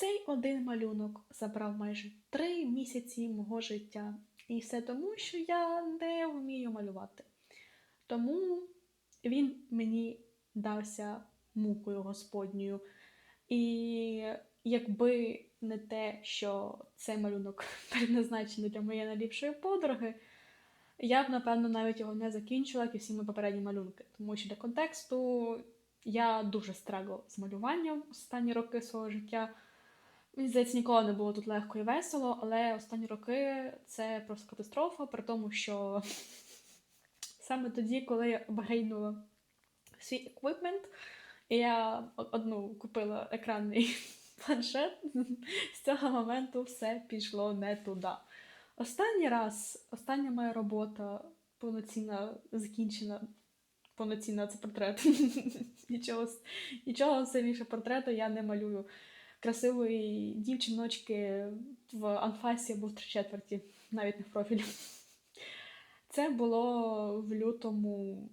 Цей один малюнок забрав майже три місяці мого життя. І все тому, що я не вмію малювати. Тому він мені дався мукою Господньою. І якби не те, що цей малюнок предназначений для моєї найліпшої подруги, я б, напевно, навіть його не закінчила, як і всі мої попередні малюнки. Тому що для контексту я дуже страгла з малюванням останні роки свого життя. Мені здається, ніколи не було тут легко і весело, але останні роки це просто катастрофа, при тому, що саме тоді, коли я обгейнула свій еквіпмент, я одну купила екранний планшет, з цього моменту все пішло не туди. Останній раз, остання моя робота повноцінна закінчена. Повноцінна це портрет. нічого, сильніше портрету я не малюю. Красивої дівчиночки в анфасі або в три четверті, навіть не в профілі. Це було в лютому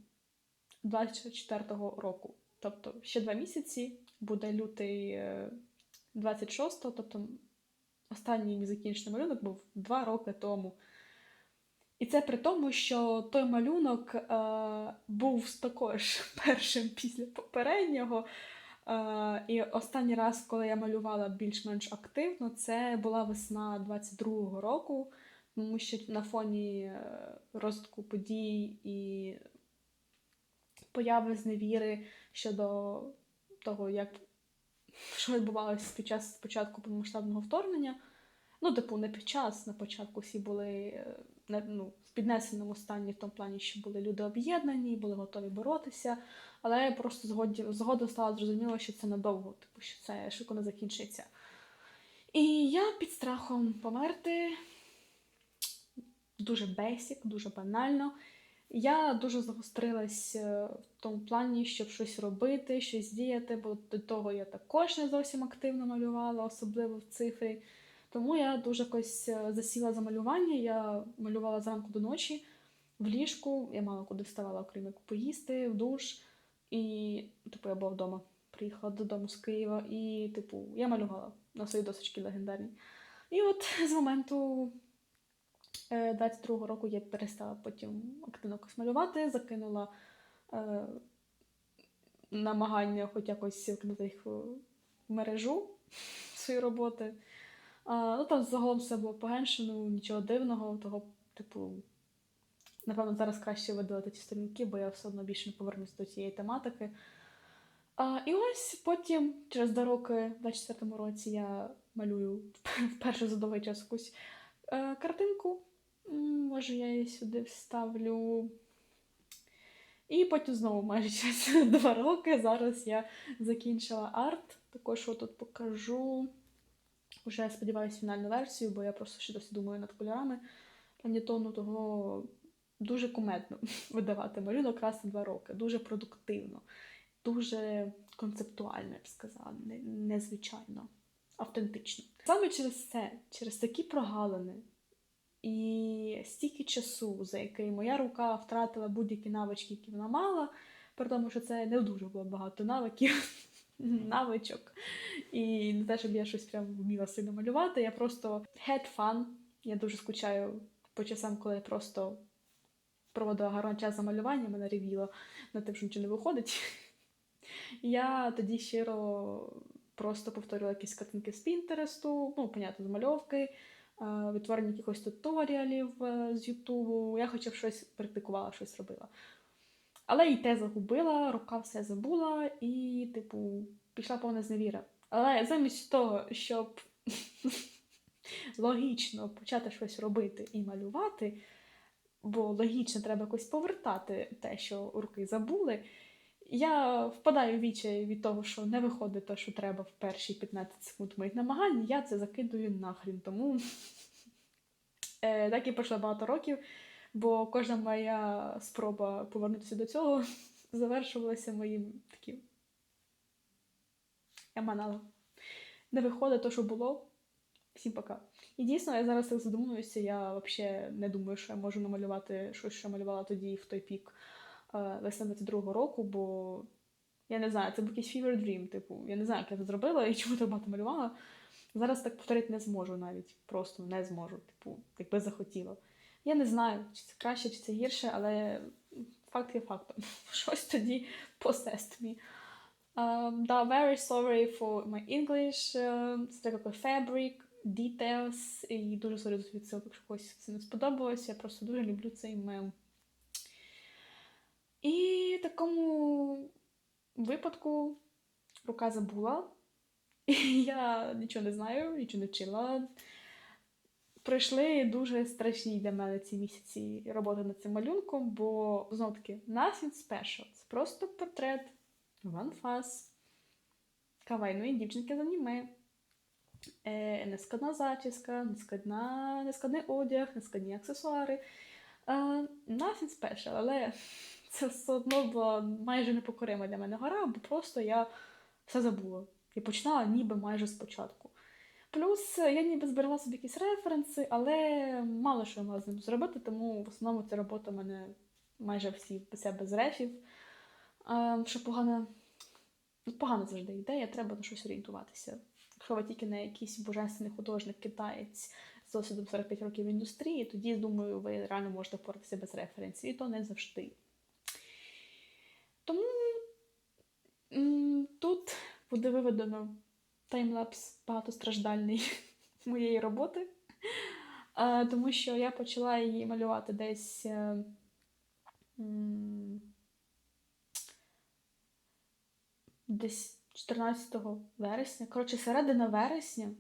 24-го року. Тобто ще два місяці буде лютий 26-го, тобто останній мій закінчений малюнок був два роки тому. І це при тому, що той малюнок е, був також першим після попереднього. Е, і останній раз, коли я малювала більш-менш активно, це була весна 22-го року, тому що на фоні е, розвитку подій і появи зневіри щодо того, як що відбувалося під час спочатку повномасштабного вторгнення. Ну, типу, не під час, на початку всі були е, ну, в піднесеному стані в тому плані, що були люди об'єднані, були готові боротися, але просто згодом стало зрозуміло, що це надовго, типу, що це швидко не закінчиться. І я під страхом померти дуже бесік, дуже банально. Я дуже загострилась е, в тому плані, щоб щось робити, щось діяти, бо до того я також не зовсім активно малювала, особливо в цифрі. Тому я дуже якось е, засіла за малювання. Я малювала зранку до ночі в ліжку. Я мало куди вставала, окрім як поїсти, в душ. І, типу, я була вдома. Приїхала додому з Києва, і, типу, я малювала на своїй досочці легендарній. І от з моменту 22-го року я перестала потім активно малювати, закинула е, намагання хоч якось викинути їх в мережу свої роботи. Ну там загалом все було погеншено, нічого дивного, того, типу, напевно, зараз краще видалити ті сторінки, бо я все одно більше не повернуся до цієї тематики. А, І ось потім, через два роки, в 24-му році, я малюю вперше за довгий час якусь е, картинку. Може, я її сюди вставлю. І потім знову майже через два роки. Зараз я закінчила арт. Також тут покажу. Уже сподіваюся фінальну версію, бо я просто ще досі думаю над кольорами. Планітону того дуже куметно видавати малюнок раз на два роки. Дуже продуктивно, дуже концептуально, я б сказала, незвичайно, автентично. Саме через це, через такі прогалини і стільки часу, за який моя рука втратила будь-які навички, які вона мала, при тому, що це не дуже було багато навиків навичок. І не те, щоб я щось прям вміла сильно малювати. Я просто had fun. Я дуже скучаю по часам, коли я просто проводила гарний час за малюванням, мене ревіло на тим, що нічого не виходить. Я тоді щиро просто повторювала якісь картинки з Пінтересту, ну, понятно, з мальовки, відтворення якихось туторіалів е, з Ютубу. Я хоча б щось практикувала, щось робила. Але і те загубила, рука все забула, і, типу, пішла повна зневіра. Але замість того, щоб логічно почати щось робити і малювати, бо логічно треба якось повертати те, що руки забули, я впадаю в вічай від того, що не виходить те, що треба в перші 15 секунд моїх намагань, я це закидую нахрін. Тому е, так і пройшло багато років бо кожна моя спроба повернутися до цього завершувалася моїм таким. Я. Не виходить то, що було. Всім пока. І дійсно, я зараз так задумуюся, я взагалі не думаю, що я можу намалювати щось, що малювала тоді в той пік е, весни 22-го року, бо я не знаю, це був якийсь fever dream, типу, я не знаю, як я це зробила і чому так багато малювала. Зараз так повторити не зможу навіть. Просто не зможу, типу, якби захотіла. Я не знаю, чи це краще, чи це гірше, але факт є фактом. Щось тоді посест мені. Um, да, very sorry for my English. Uh, це таке fabric, details. І дуже sorry за відсилку, якщо когось це не сподобалося. Я просто дуже люблю цей мем. І в такому випадку рука забула. І я нічого не знаю, нічого не вчила. Пройшли дуже страшні для мене ці місяці роботи над цим малюнком, бо знов таки nothing special. Це просто портрет Face, кавайної дівчинки з аніме. Е, нескладна зачіска, нескладна, нескладний одяг, нескладні аксесуари. Е, nothing special, але це все одно була майже непокорима для мене гора, бо просто я все забула. І починала ніби майже спочатку. Плюс я ніби зберегла собі якісь референси, але мало що я могла з ним зробити, тому в основному ця робота в мене майже всі все без рефів. Що погано, ну, погано завжди ідея, треба на щось орієнтуватися. Якщо ви тільки не якийсь божественний художник китаєць з досвідом 45 років індустрії, тоді, думаю, ви реально можете впоратися без референсів, і то не завжди. Тому тут буде виведено таймлапс багатостраждальний моєї роботи, тому що я почала її малювати десь. е, Десь 14 вересня. Коротше, середина вересня,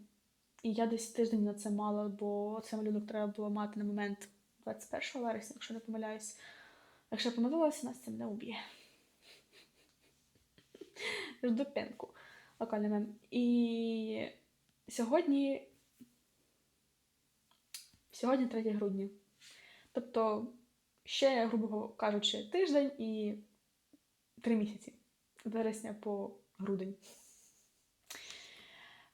і я десь тиждень на це мала, бо цей малюнок треба було мати на момент 21 вересня, якщо не помиляюсь. Якщо я помилилася, Настя мене уб'є. Жду пенку. Локальний. І сьогодні. Сьогодні 3 грудня. Тобто, ще, грубо кажучи, тиждень і три місяці. Вересня по грудень.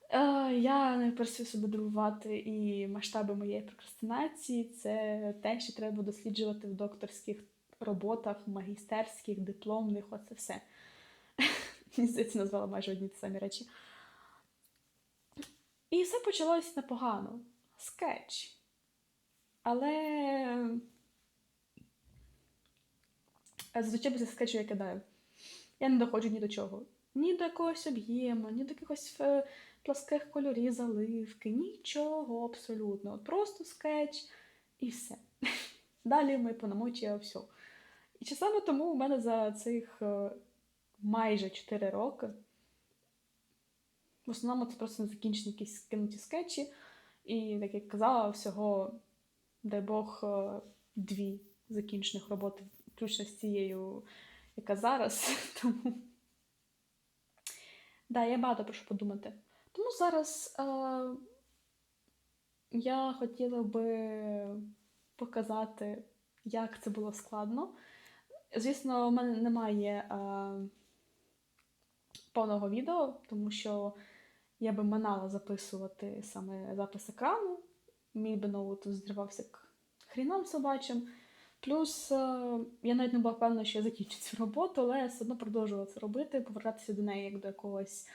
Е, Я не перестаю себе дивувати і масштаби моєї прокрастинації це те, що треба досліджувати в докторських роботах, магістерських, дипломних, оце все. Мені здається, назвала майже одні ті самі речі. І все почалось непогано. Скетч. Але зазвичай після скетчу я кидаю. Я не доходжу ні до чого. Ні до якогось об'єму, ні до якихось е, пласких кольорів, заливки, нічого абсолютно. Просто скетч і все. Далі ми понамочуємо все. І чи саме тому у мене за цих е, майже 4 роки в основному це просто закінчені якісь скинуті скетчі. І, як я казала, всього, дай Бог, е, дві закінчених роботи, включно з цією, яка зараз. Тому да, я багато про що подумати. Тому зараз е, я хотіла би показати, як це було складно. Звісно, у мене немає е, повного відео, тому що я би манала записувати саме запис екрану. Мій би ноут зривався к хрінам собачим. Плюс е, я навіть не була впевнена, що я закінчу цю роботу, але я все одно продовжувала це робити, повертатися до неї як до якогось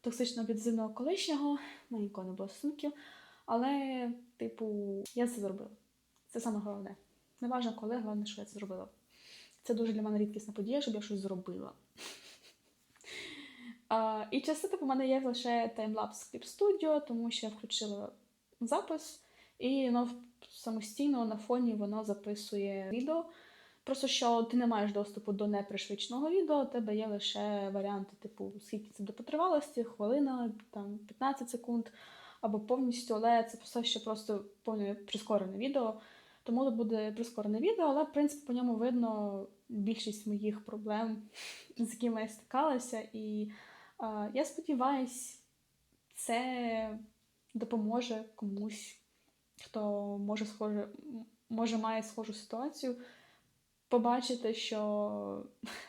токсичного відзивного колишнього. У мене ніколи не було стосунків. Але, типу, я це зробила. Це саме головне. Не важливо коли, головне, що я це зробила. Це дуже для мене рідкісна подія, щоб я щось зробила. І часто типу, у мене є лише таймлапс кліп студіо, тому що я включила запис, і воно самостійно на фоні воно записує відео. Просто що ти не маєш доступу до непришвидшеного відео, у тебе є лише варіанти, типу, скільки це буде по тривалості, хвилина, там 15 секунд або повністю, але це все ще просто повне прискорене відео. Тому тут буде прискорене відео, але в принципі по ньому видно більшість моїх проблем, з якими я стикалася. І я сподіваюсь, це допоможе комусь, хто може схоже, може має схожу ситуацію, побачити, що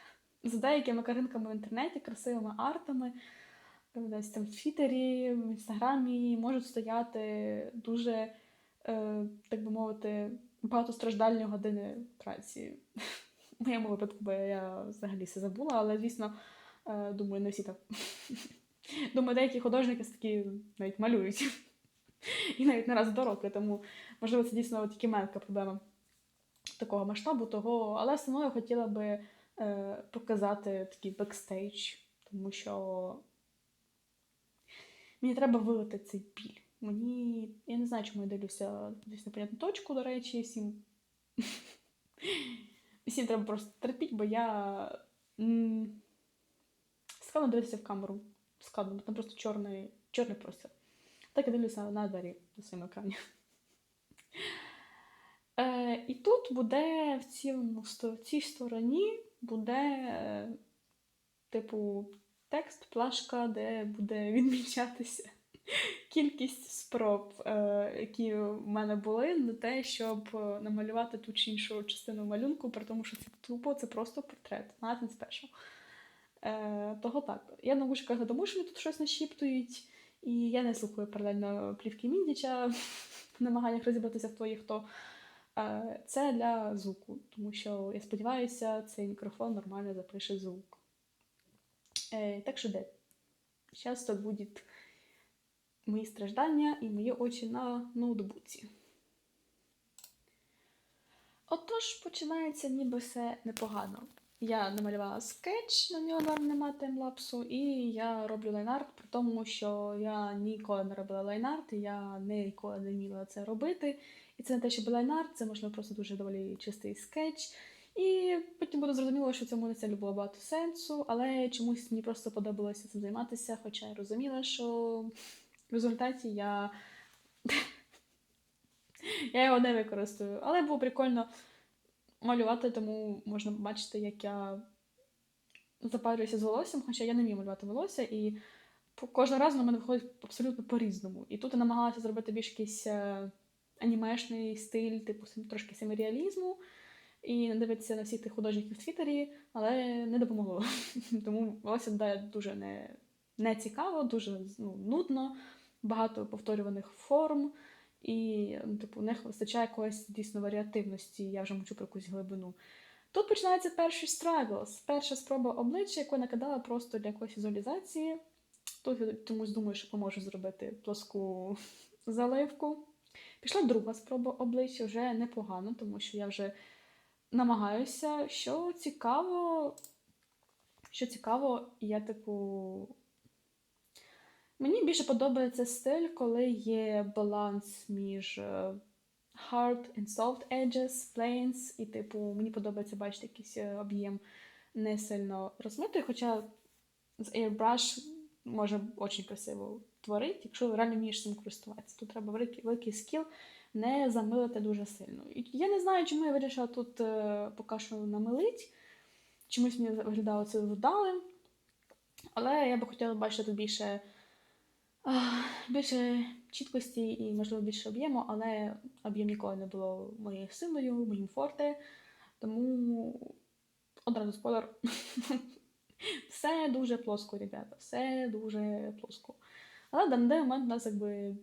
з деякими картинками в інтернеті, красивими артами, десь там в Твіттері, в інстаграмі можуть стояти дуже, е, так би мовити, багатостраждальні години праці. В моєму випадку, бо я взагалі все забула, але, звісно, думаю, не всі так Думаю, деякі художники такі навіть малюють. І навіть не раз до року, тому можливо це дійсно тільки маленька проблема такого масштабу, того, але я хотіла би е, показати такий бекстейдж, тому що мені треба вилити цей біль. Мені. Я не знаю, чому я дивлюся десь на понятну точку, до речі, всім. Всім треба просто терпіти, бо я. М, дивитися в камеру. Складно, там просто чорний, чорний простір. Так я дивлюся на двері на своєму екрані. Е, і тут буде в цьому, в цій стороні буде, е, типу, текст, плашка, де буде відмічатися кількість спроб, е, які в мене були на те, щоб е, намалювати ту чи іншу частину малюнку, при тому, що це тупо, це просто портрет, nothing special. Е, того так. Я на вушках не тому, що вони тут щось нашіптують, і я не слухаю паралельно плівки Міндіча в намаганнях розібратися, хто є хто. Е, Це для звуку, тому що я сподіваюся, цей мікрофон нормально запише звук. Е, Так що де? Зараз тут будуть мої страждання і мої очі на ноутбуці. Отож, починається ніби все непогано. Я намалювала скетч, на нього норм нема таймлапсу, і я роблю лайнарт, при тому, що я ніколи не робила лайнарт, я ніколи не вміла це робити. І це не те, що лайнарт, це можливо просто дуже доволі чистий скетч. І потім буде зрозуміло, що цьому не сильно було багато сенсу, але чомусь мені просто подобалося цим займатися, хоча я розуміла, що в результаті я. я його не використаю. Але було прикольно малювати, тому можна бачити, як я запарююся з волоссям, хоча я не вмію малювати волосся, і кожного разу на мене виходить абсолютно по-різному. І тут я намагалася зробити більш якийсь е, анімешний стиль, типу трошки семіріалізму, і дивитися на всіх тих художників в Твіттері, але не допомогло. Тому волосся виглядає дуже не, не цікаво, дуже ну, нудно, багато повторюваних форм. І, ну, типу, не вистачає якоїсь дійсно варіативності, я вже мовчу про якусь глибину. Тут починається перший struggles, перша спроба обличчя, яку я накидала просто для якоїсь візуалізації. Тут я чомусь думаю, що поможу зробити плоску заливку. Пішла друга спроба обличчя вже непогано, тому що я вже намагаюся, що цікаво, що цікаво, я типу. Мені більше подобається стиль, коли є баланс між е, hard and soft edges, planes, і, типу, мені подобається бачити якийсь е, об'єм не сильно розмитий, хоча з airbrush може дуже красиво творити, якщо реально вмієш цим користуватися. Тут треба великий, великий скіл не замилити дуже сильно. Я не знаю, чому я вирішила тут е, поки що намилить. Чомусь мені виглядало це вдалим. Але я би хотіла бачити більше, більше чіткості і, можливо, більше об'єму, але об'єм ніколи не було моєю силою, моїм форте. Тому одразу спойлер. Все дуже плоско, ребята, все дуже плоско. Але на даний момент у нас якби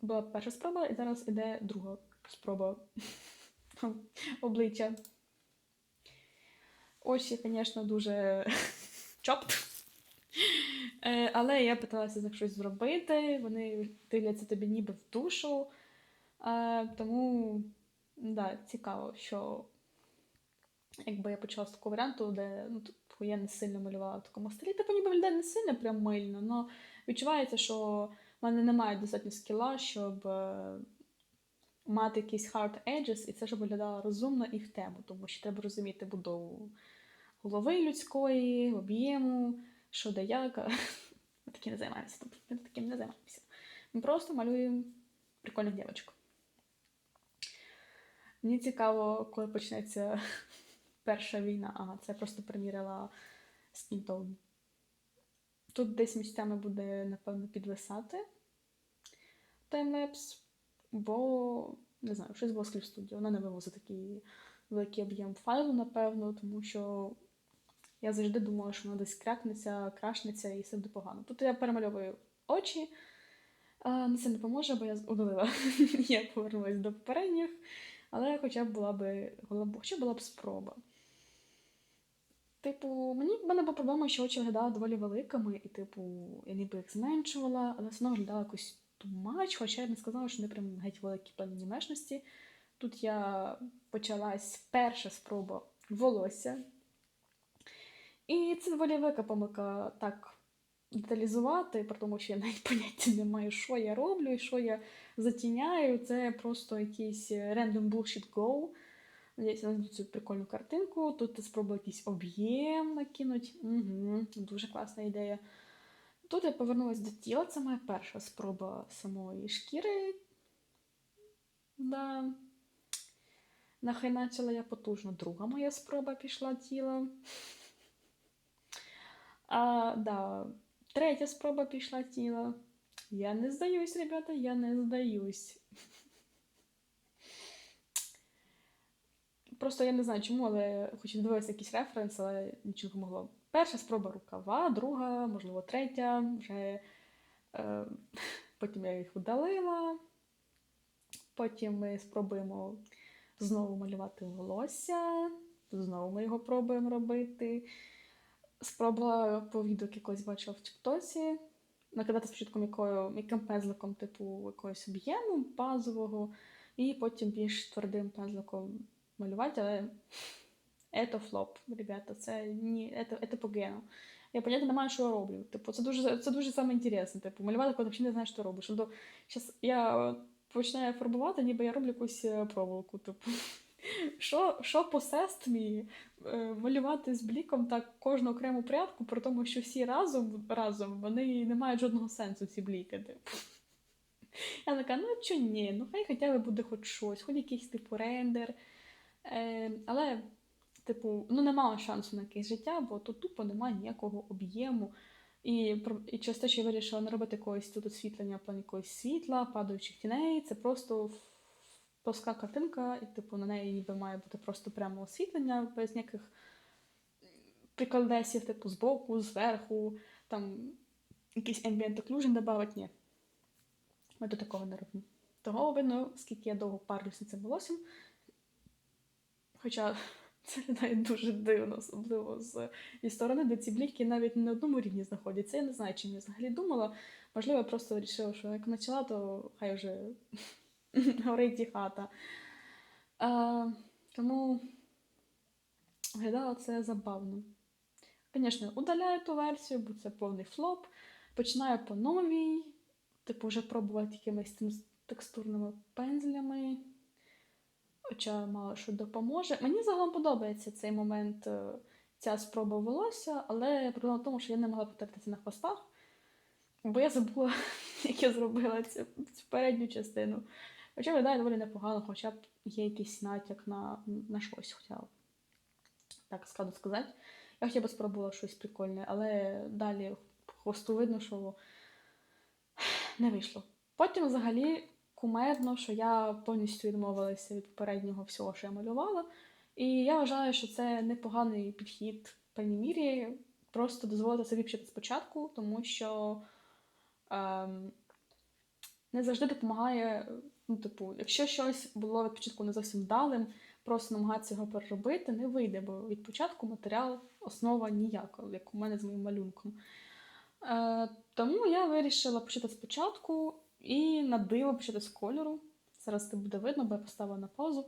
була перша спроба, і зараз іде друга спроба обличчя. Очі, звісно, дуже чопт. Е, Але я питалася з них щось зробити, вони дивляться тобі ніби в душу. Е, Тому, да, цікаво, що якби я почала з такого варіанту, де ну, типу, я не сильно малювала в такому стилі. Типу ніби виглядає не сильно прям мильно, але відчувається, що в мене немає достатньо скіла, щоб е, мати якісь hard edges, і це щоб виглядало розумно і в тему, тому що треба розуміти будову голови людської, об'єму, що де як. Ми таким не займаємося. Ми таким не займаємося. Ми просто малюємо прикольних дівчаток. Мені цікаво, коли почнеться перша війна. Ага, це просто приміряла Tone. Тут десь місцями буде, напевно, підвисати таймлепс, бо не знаю, щось було Clip Studio. Вона не вивозить такий великий об'єм файлу, напевно, тому що я завжди думала, що воно десь крякнеться, крашнеться і все буде погано. Тут я перемальовую очі. А, Не це не поможе, бо я удалила. я повернулася до попередніх, але хоча б була б, хоча б була б спроба. Типу, мені в мене була проблема, що очі виглядали доволі великими, і, типу, я ніби їх зменшувала, але все одно виглядала якось тумач, хоча я не сказала, що вони прям геть великі плані анімешності. Тут я почалась перша спроба волосся. І це доволі велика помилка так деталізувати, при тому, що я навіть поняття не маю, що я роблю і що я затіняю. Це просто якийсь random bullshit go. Надіюсь, я знайду цю прикольну картинку. Тут я спробую якийсь об'єм накинути. Угу, дуже класна ідея. Тут я повернулася до тіла, це моя перша спроба самої шкіри. Да. Нахайначила я потужно. Друга моя спроба пішла тіла. А, да. Третя спроба пішла тіла. Я не здаюсь, ребята, я не здаюсь. Просто я не знаю чому, але хоч дивилася якийсь референс, але нічого не могло. Перша спроба рукава, друга, можливо, третя. Вже е, потім я їх видалила. Потім ми спробуємо знову малювати волосся. Знову ми його пробуємо робити. Спробувала по відео якогось бачила в Тіктосі. Накидати спочатку м'якою, м'яким пензликом, типу якогось об'єму базового, і потім більш твердим пензликом малювати, але це флоп, ребята, це ні, це, це погано. Я поняття не маю, що я роблю. Типу, це дуже це дуже саме інтересне. Типу, малювати, коли взагалі не знаєш, що робиш. Тобто, зараз я починаю фарбувати, ніби я роблю якусь е, проволоку. Типу. Що що посест мій е, малювати з бліком так кожну окрему прядку, при тому, що всі разом разом вони не мають жодного сенсу, ці бліки. Типу. Я така, ну чо ні, ну хай хоча б буде хоч щось, хоч якийсь типу рендер. Е, Але, типу, ну немає шансу на якесь життя, бо тут тупо немає ніякого об'єму. І і через те, що я вирішила не робити якогось тут освітлення в плані якогось світла, падаючих тіней, це просто плоска картинка, і типу на неї ніби має бути просто прямо освітлення, без ніяких приколдесів, типу збоку, зверху, там якийсь ambient occlusion додавати, ні. Ми до такого не робимо. Того видно, скільки я довго парюся цим волоссям. Хоча це виглядає дуже дивно, особливо з і сторони, де ці бліки навіть не на одному рівні знаходяться. Я не знаю, чим я взагалі думала. Можливо, я просто вирішила, що як почала, то хай вже горить і хата. А, Тому виглядало це забавно. Звісно, удаляю ту версію, бо це повний флоп. Починаю по новій, типу, вже пробувати якимись текстурними пензлями. Хоча мало що допоможе. Мені загалом подобається цей момент, е, ця спроба волосся, але проблема в тому, що я не могла потертися на хвостах, бо я забула, як я зробила цю, цю передню частину. Хоча виглядає доволі непогано, хоча б є якийсь натяк на на щось, хоча так складно сказати. Я хоча б спробувала щось прикольне, але далі хвосту видно, що не вийшло. Потім взагалі кумедно, що я повністю відмовилася від попереднього всього, що я малювала. І я вважаю, що це непоганий підхід в певній мірі. Просто дозволити собі почати спочатку, тому що ем, не завжди допомагає. Ну, типу, якщо щось було від початку не зовсім вдалим, просто намагатися його переробити, не вийде, бо від початку матеріал основа ніяка, як у мене з моїм малюнком. Е, Тому я вирішила почати спочатку і на диво почати з кольору. Зараз це буде видно, бо я поставила на паузу.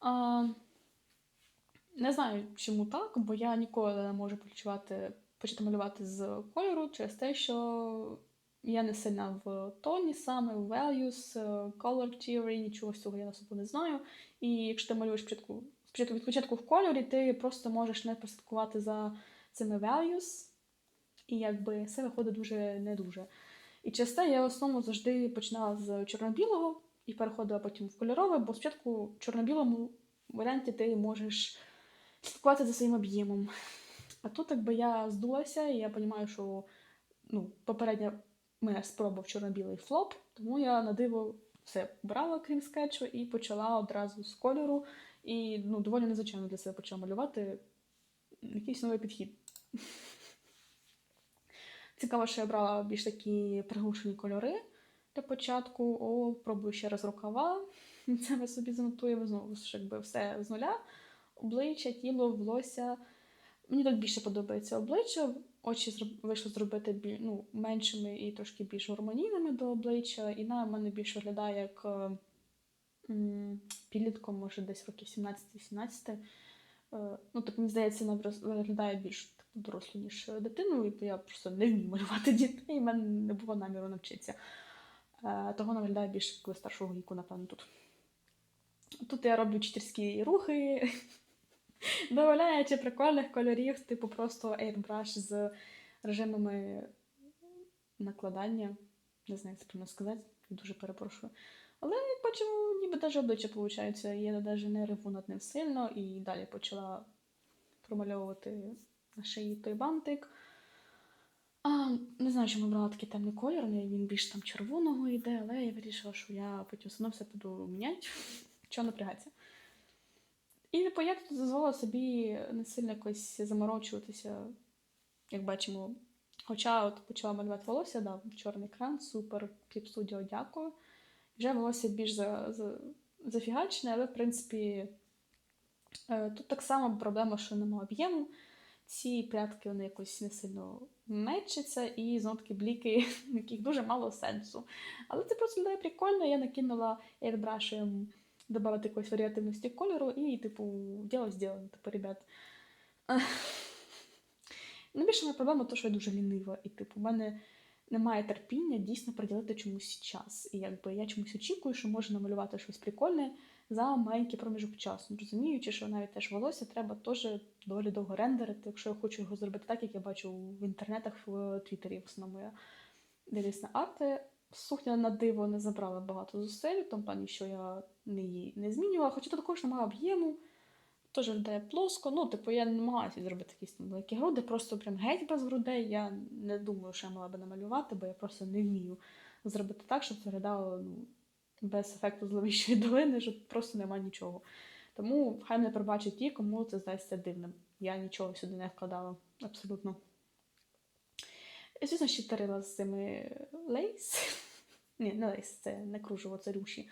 А, Не знаю, чому так, бо я ніколи не можу почувати, почати малювати з кольору через те, що я не сильна в тоні, саме в values, color theory, нічого з цього я особо не знаю. І якщо ти малюєш спочатку, спочатку від початку в кольорі, ти просто можеш не прослідкувати за цими values, і якби все виходить дуже не дуже. І через те я в основному завжди починала з чорно-білого і переходила потім в кольорове, бо спочатку в чорно-білому варіанті ти можеш слідкувати за своїм об'ємом. А тут якби я здулася, і я розумію, що ну, попередня мене спроба в чорно-білий флоп, тому я на диво все брала, крім скетчу, і почала одразу з кольору. І ну, доволі незвичайно для себе почала малювати якийсь новий підхід. Цікаво, що я брала більш такі приглушені кольори для початку. О, пробую ще раз рукава. Це ми собі занотуємо знову ж якби все з нуля. Обличчя, тіло, волосся. Мені тут більше подобається обличчя. Очі вийшло зробити біль... ну, меншими і трошки більш гармонійними до обличчя. І на мене більше виглядає як е, м, підлітком, може, десь років 17-18. Е, Ну, так мені здається, вона виглядає більш типу, дорослою, ніж дитиною, бо я просто не вмію малювати дітей, і в мене не було наміру навчитися. Е, Того вона виглядає більш старшого віку, напевно, тут. Тут я роблю читерські рухи, додаючи прикольних кольорів, типу просто airbrush з режимами накладання. Не знаю, як це правильно сказати, дуже перепрошую. Але бачимо, ніби навіть обличчя виходить. Я навіть не реву над ним сильно і далі почала промальовувати на шиї той бантик. А, не знаю, чому брала такий темний колір, він більш там червоного йде, але я вирішила, що я потім все буду міняти. Чого напрягатися? І типу, я тут дозволила собі не сильно якось заморочуватися, як бачимо. Хоча от почала малювати волосся, да, чорний екран, супер, кліп студіо, дякую. Вже волосся більш за, за, зафігачне, але в принципі е, тут так само проблема, що немає об'єму. Ці прядки вони якось не сильно мечаться, і знову таки бліки, яких дуже мало сенсу. Але це просто виглядає прикольно. Я накинула airbrushем додати якоїсь варіативності кольору, і, типу, діло зроблено, типу, ребят. Найбільша моя проблема те, що я дуже лінива, і типу, в мене немає терпіння дійсно приділити чомусь час. І якби я чомусь очікую, що можна намалювати щось прикольне за маленький проміжок часу. Розуміючи, що навіть теж волосся треба теж доволі довго рендерити, якщо я хочу його зробити так, як я бачу в інтернетах в Твіттері, в основному я дивлюсь на арти. Сукня на диво не забрала багато зусиль, в тому плані, що я її не змінювала, хоча тут також немає об'єму, теж виглядає плоско. Ну, типу, я не намагалася зробити якісь там великі груди, просто прям геть без грудей. Я не думаю, що я мала би намалювати, бо я просто не вмію зробити так, щоб це виглядало ну, без ефекту зловіщої долини, що просто немає нічого. Тому хай мене пробачать ті, кому це здається дивним. Я нічого сюди не вкладала абсолютно. Звісно, ще тарила з цими лейс. Ні, не лейс, це не кружево, це руші.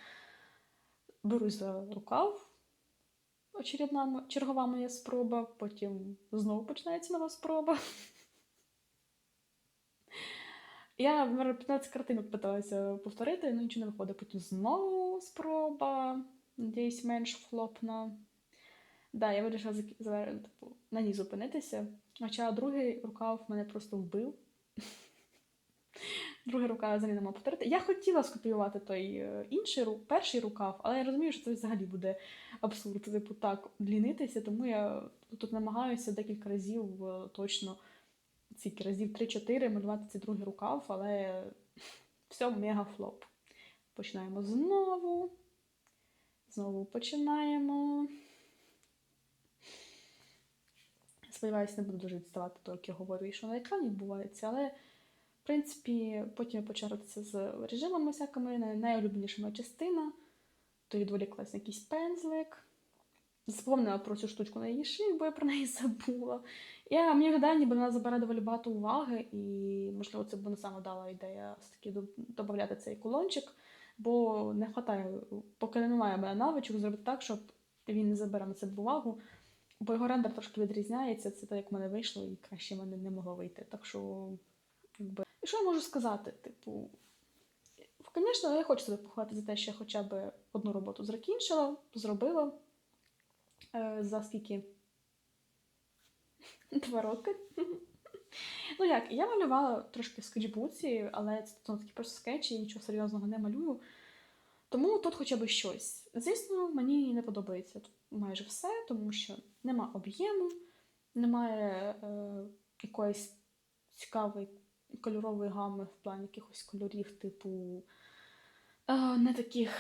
Берусь за рукав. Очередна чергова моя спроба, потім знову починається нова спроба. Я може, 15 картинок питалася повторити, але нічого не виходить. Потім знову спроба. Надіюсь, менш флопна. Да, я вирішила типу, на ній зупинитися. Хоча другий рукав мене просто вбив. Другий рукав я взагалі не мав повторити. Я хотіла скопіювати той е, інший перший рукав, але я розумію, що це взагалі буде абсурд. Типу так лінитися, тому я тут намагаюся декілька разів е, точно скільки разів 3-4 малювати цей другий рукав, але все мега флоп. Починаємо знову. Знову починаємо. Сподіваюся, не буду дуже відставати то, я говорю, і що на екрані відбувається, але в принципі потім я почала гратися з режимами всякими, най- найулюбленіша моя частина. То відволіклась на якийсь пензлик. Запомнила про цю штучку на її шиї, бо я про неї забула. Я, мені гадає, ніби вона забирає доволі багато уваги, і, можливо, це б вона сама дала ідея все-таки додати цей кулончик, бо не вистачає, поки немає мене навичок, зробити так, щоб він не забирав на себе увагу. Бо його рендер трошки відрізняється, це те, як в мене вийшло, і краще в мене не могло вийти. Так що, якби. І що я можу сказати? Типу, звісно, я хочу себе похвалити за те, що я хоча б одну роботу закінчила, зробила. Е, за скільки? Два роки. Ну як, я малювала трошки в скетчбуці, але це ну, такі просто скетчі, нічого серйозного не малюю. Тому тут хоча б щось. Звісно, мені не подобається майже все, тому що нема об'єму, немає е, якоїсь цікавої кольорової гами в плані якихось кольорів, типу, е, не таких,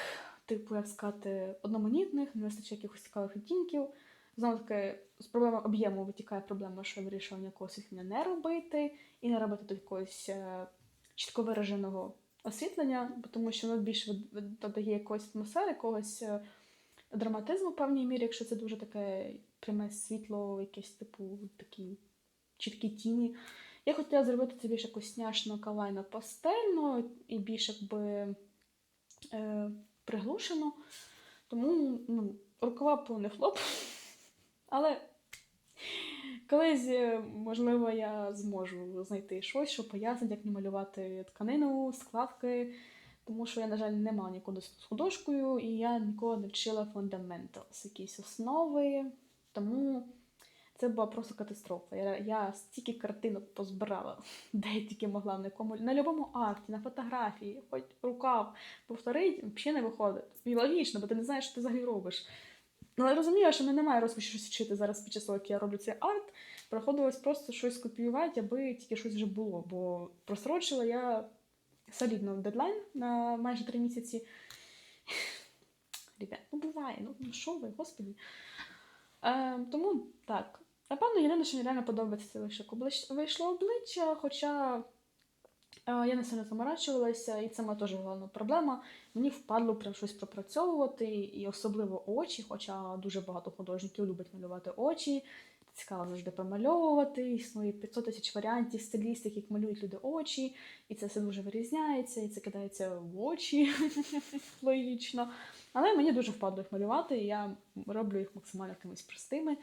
типу, як сказати, одноманітних, не вистачає якихось цікавих відтінків. Знову таки, з проблеми об'єму витікає проблема, що я вирішила ніякого освітлення не робити і не робити тут якогось е, чітко вираженого освітлення, тому що воно більше додає якоїсь атмосфери, якогось е, драматизму в певній мірі, якщо це дуже таке пряме світло, якесь типу такі чіткі тіні. Я хотіла зробити це більш якось сняшно, кавайно, пастельно і більш якби е, приглушено. Тому ну, рукава повний флоп. Але Колись, е, можливо, я зможу знайти щось, що пояснить, як мені малювати тканину, складки, тому що я, на жаль, не мала ніколи з художкою, і я ніколи не вчила fundamentals, якісь основи. Тому це була просто катастрофа. Я, я стільки картинок позбирала, де я тільки могла на якому на будь-якому арті, на фотографії, хоч рукав повторить, взагалі не виходить. І логічно, бо ти не знаєш, що ти взагалі робиш. Але я розумію, що в мене немає розкоші щось вчити зараз під час того, як я роблю цей арт. Приходилось просто щось копіювати, аби тільки щось вже було. Бо просрочила я солідно дедлайн на майже три місяці. Ребят, ну буває, ну ну що ви, господі. Е, тому так. Напевно, єдине, що мені реально подобається, це лише як вийшло обличчя, хоча е, я не сильно заморачувалася, і це моя теж головна проблема. Мені впадло прям щось пропрацьовувати, і особливо очі, хоча дуже багато художників любить малювати очі. Цікаво завжди помальовувати, існує 500 тисяч варіантів стилістик, як малюють люди очі, і це все дуже вирізняється, і це кидається в очі логічно. Але мені дуже впадло їх малювати, і я роблю їх максимально якимись простими.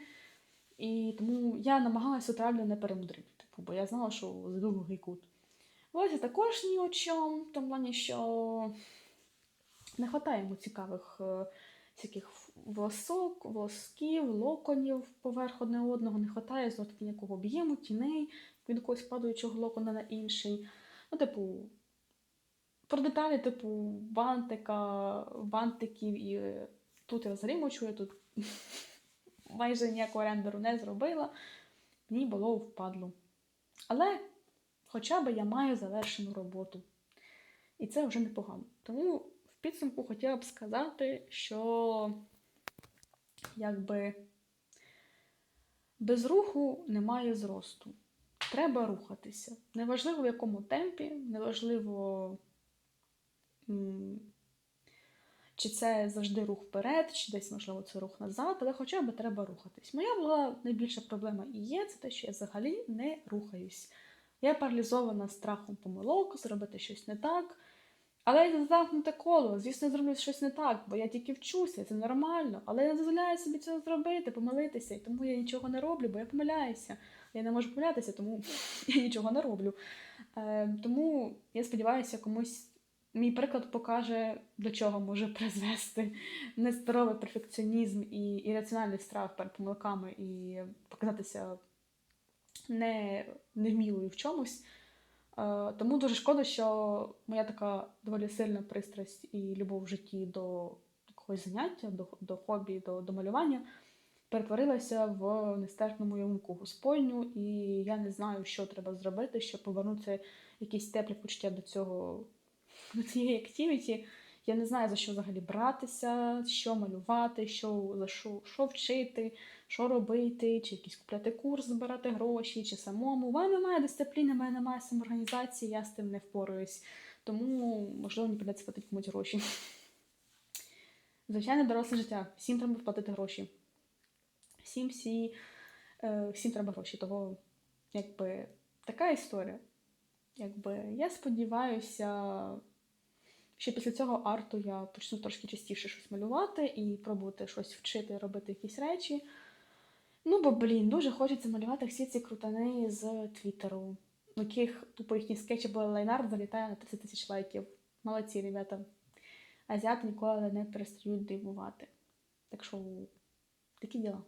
І тому я намагалася реально не перемудрити, типу, бо я знала, що зайду в кут. Ось також ні о чому, в тому плані, що не вистачає йому цікавих е, всяких волосок, волосків, локонів поверх одне одного, не вистачає знову таки ніякого об'єму, тіней від якогось падаючого локона на інший. Ну, типу, про деталі, типу, бантика, бантиків і е, тут я взагалі мовчу, я тут майже ніякого рендеру не зробила. Мені було впадло. Але хоча б я маю завершену роботу. І це вже непогано. Тому в підсумку хотіла б сказати, що якби без руху немає зросту. Треба рухатися. Неважливо в якому темпі, неважливо, чи це завжди рух вперед, чи десь, можливо, це рух назад, але хоча б треба рухатись. Моя була найбільша проблема і є, це те, що я взагалі не рухаюсь. Я паралізована страхом помилок, зробити щось не так. Але це замкнуте коло. Звісно, я зроблю щось не так, бо я тільки вчуся, це нормально. Але я не дозволяю собі цього зробити, помилитися. І тому я нічого не роблю, бо я помиляюся. Я не можу помилятися, тому я нічого не роблю. Е, тому я сподіваюся, комусь мій приклад покаже, до чого може призвести нездоровий перфекціонізм і ірраціональний страх перед помилками і показатися не, невмілою в чомусь. Е, Тому дуже шкода, що моя така доволі сильна пристрасть і любов в житті до якогось заняття, до, до хобі, до, до малювання перетворилася в нестерпну ямку Господню, і я не знаю, що треба зробити, щоб повернути якісь теплі почуття до цього до цієї активіті. Я не знаю, за що взагалі братися, що малювати, що, за що, що вчити, що робити, чи якийсь купляти курс, збирати гроші, чи самому. У мене немає дисципліни, в мене немає самоорганізації, я з тим не впораюсь. Тому, можливо, мені придеться платити комусь гроші. Звичайно, доросле життя. Всім треба платити гроші. Всім всі, е, всім треба гроші. Того, якби, така історія. Якби, я сподіваюся, що після цього арту я почну трошки частіше щось малювати і пробувати щось вчити, робити якісь речі. Ну, бо, блін, дуже хочеться малювати всі ці крутани з Твіттеру, у яких тупо їхні скетчі були лайнард залітає на 30 тисяч лайків. Молодці, ребята. Азіати ніколи не перестають дивувати. Так що такі діла.